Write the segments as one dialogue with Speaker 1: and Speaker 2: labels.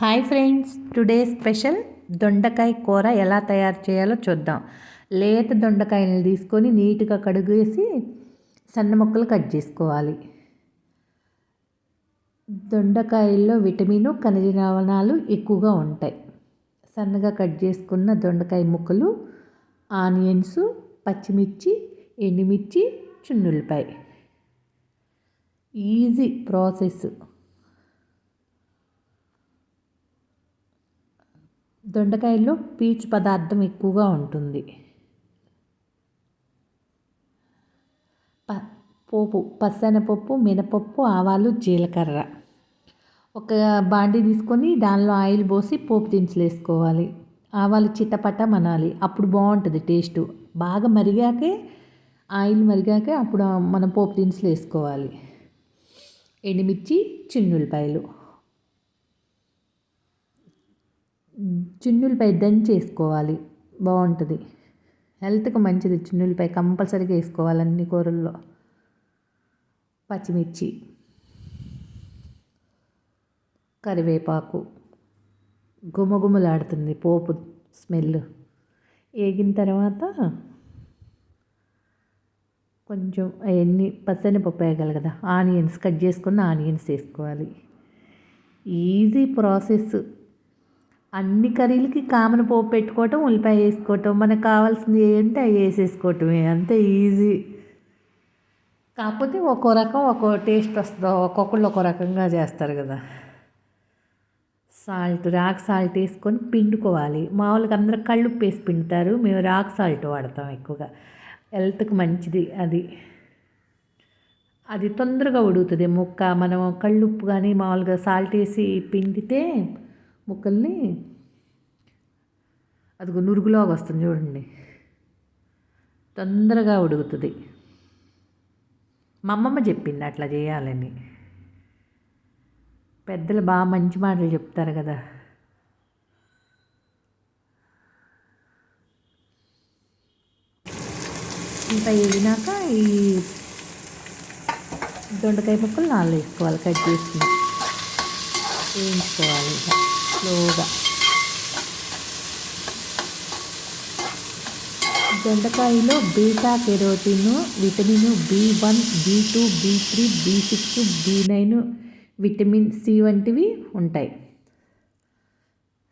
Speaker 1: Hi friends today special దొండకాయ కూర ఎలా తయారు చేయాలో చూద్దాం. లేత దొండకాయలను తీసుకొని నీట్గా కడుగేసి సన్న ముక్కలు కట్ చేసుకోవాలి. దొండకాయల్లో విటమిన్ ఖనిజ లవణాలు ఎక్కువగా ఉంటాయి. సన్నగా కట్ చేసుకున్న దొండకాయ ముక్కలు ఆనియన్స్ పచ్చిమిర్చి ఎండుమిర్చి చున్నులపాయ ఈజీ ప్రాసెస్. దొండకాయల్లో పీచు పదార్థం ఎక్కువగా ఉంటుంది. ప పోపు పసనపప్పు మినపప్పు ఆవాలు జీలకర్ర. ఒక బాండి తీసుకొని దానిలో ఆయిల్ పోసి పోపు దినుసులు వేసుకోవాలి. ఆవాలు చిట్టపట్ట మనాలి. అప్పుడు బాగుంటుంది టేస్ట్. బాగా మరిగాకే ఆయిల్ మరిగాకే అప్పుడు మనం పోపు దినుసులు వేసుకోవాలి. ఎండుమిర్చి చిన్నులపాయలు చున్నులపై దంచి వేసుకోవాలి. బాగుంటుంది. హెల్త్కి మంచిది చున్నులపై కంపల్సరీగా వేసుకోవాలి అన్ని కూరల్లో. పచ్చిమిర్చి కరివేపాకు. గుమగుమలాడుతుంది పోపు స్మెల్. వేగిన తర్వాత కొంచెం అవన్నీ పచ్చనిపప్పు వేయగల కదా ఆనియన్స్ కట్ చేసుకున్న ఆనియన్స్ వేసుకోవాలి. Easy process. అన్ని కర్రీలకి కామన్ పోపు పెట్టుకోవటం ఉల్లిపాయ వేసుకోవటం మనకు కావాల్సింది ఏంటి అవి వేసేసుకోవటమే. అంతే ఈజీ. కాకపోతే ఒక్కో రకం ఒక్కో టేస్ట్ వస్తుందో. ఒక్కొక్కళ్ళు ఒక్కో రకంగా చేస్తారు కదా. సాల్ట్ రాక్ సాల్ట్ వేసుకొని పిండుకోవాలి. మామూలుగా అందరూ కళ్ళు వేసి పిండుతారు. మేము రాక్ సాల్ట్ వాడతాం ఎక్కువగా. హెల్త్కి మంచిది అది. అది తొందరగా ఉడుగుతుంది ముక్క మనం కళ్ళుప్పు కానీ మామూలుగా సాల్ట్ వేసి పిండితే ముక్కల్ని అది నురుగులాగా వస్తుంది చూడండి. తొందరగా ఉడుకుతుంది. మా అమ్మమ్మ చెప్పింది అట్లా చేయాలని. పెద్దలు బాగా మంచి మాటలు చెప్తారు కదా. ఇంకా వేగినాక ఈ దొండకాయ ముక్కలు నాలుగు వేసుకోవాలి కట్ చేసి వేయించుకోవాలి స్లోగా. దొండకాయలో beta carotene vitamin B one B two B three B six B nine vitamin C వంటివి ఉంటాయి.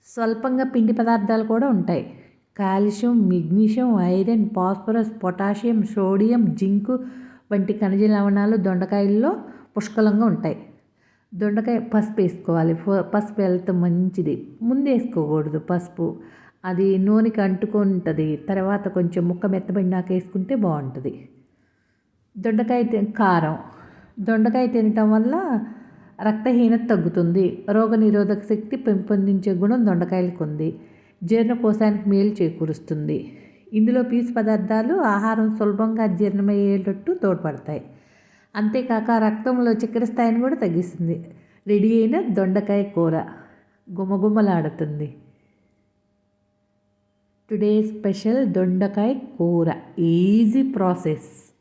Speaker 1: స్వల్పంగా పిండి పదార్థాలు కూడా ఉంటాయి. Calcium magnesium iron phosphorus potassium sodium zinc వంటి ఖనిజ లవణాలు దొండకాయల్లో పుష్కలంగా ఉంటాయి. దొండకాయ పసుపు వేసుకోవాలి. పసుపు వెళ్తే మంచిది. ముందు వేసుకోకూడదు పసుపు. అది నూనెకి అంటుకుంటుంది. తర్వాత కొంచెం ముక్క మెత్తబడినాక వేసుకుంటే బాగుంటుంది. దొండకాయ కారం. దొండకాయ తినటం వల్ల రక్తహీనత తగ్గుతుంది. రోగనిరోధక శక్తి పెంపొందించే గుణం దొండకాయలకు ఉంది. జీర్ణకోశానికి మేలు చేకూరుస్తుంది. ఇందులో పీచు పదార్థాలు ఆహారం సులభంగా జీర్ణమయ్యేటట్టు తోడ్పడతాయి. అంతేకాక రక్తంలో చక్కెర స్థాయిని కూడా తగ్గిస్తుంది. రెడీ అయిన దొండకాయ కూర గుమగుమలాడుతుంది. టుడే స్పెషల్ దొండకాయ కూర. Easy process.